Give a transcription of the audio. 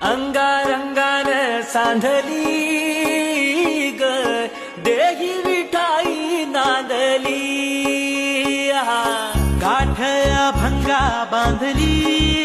अंगारंगान सांधली ग देही विठाई नांदली. गाठया भंगा बांधली